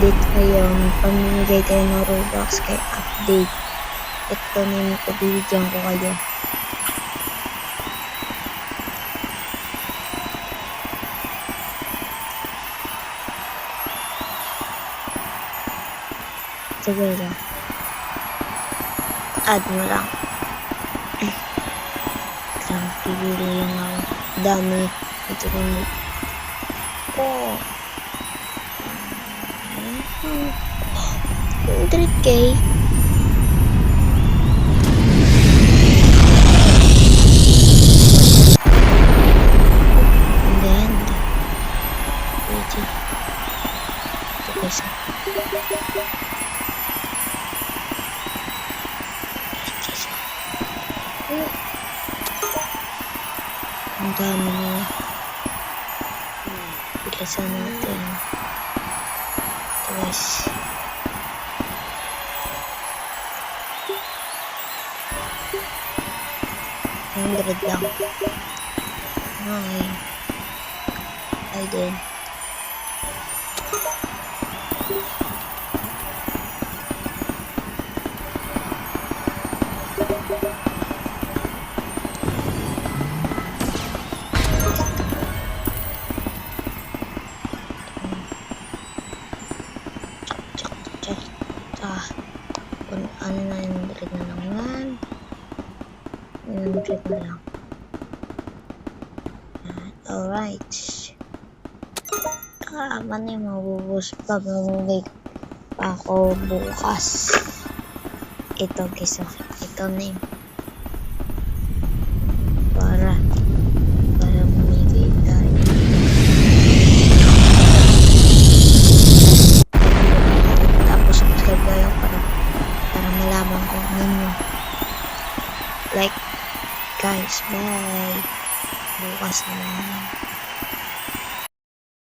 update ngayon. Pamimigay tayo ng Robux kay update. Ito na ko bibigyan ko kayo. Sige lang. Add mo lang. Pipili lang ako. Dami. Ito ko. Oh. 100k. And then, pwede. Ito guys. Oh. Ang dami nila. Bilisan natin. Yes. Hundred lang. Okay. I did. Tsak. Kung ano na yung hundred na lang yan. Yung hundred na lang. Alright. Ah, ano yung mabubus pa mamimig pa ako bukas. Ito guys, ito na yun. Ninyo. Like, guys, bye. Bukas na lang.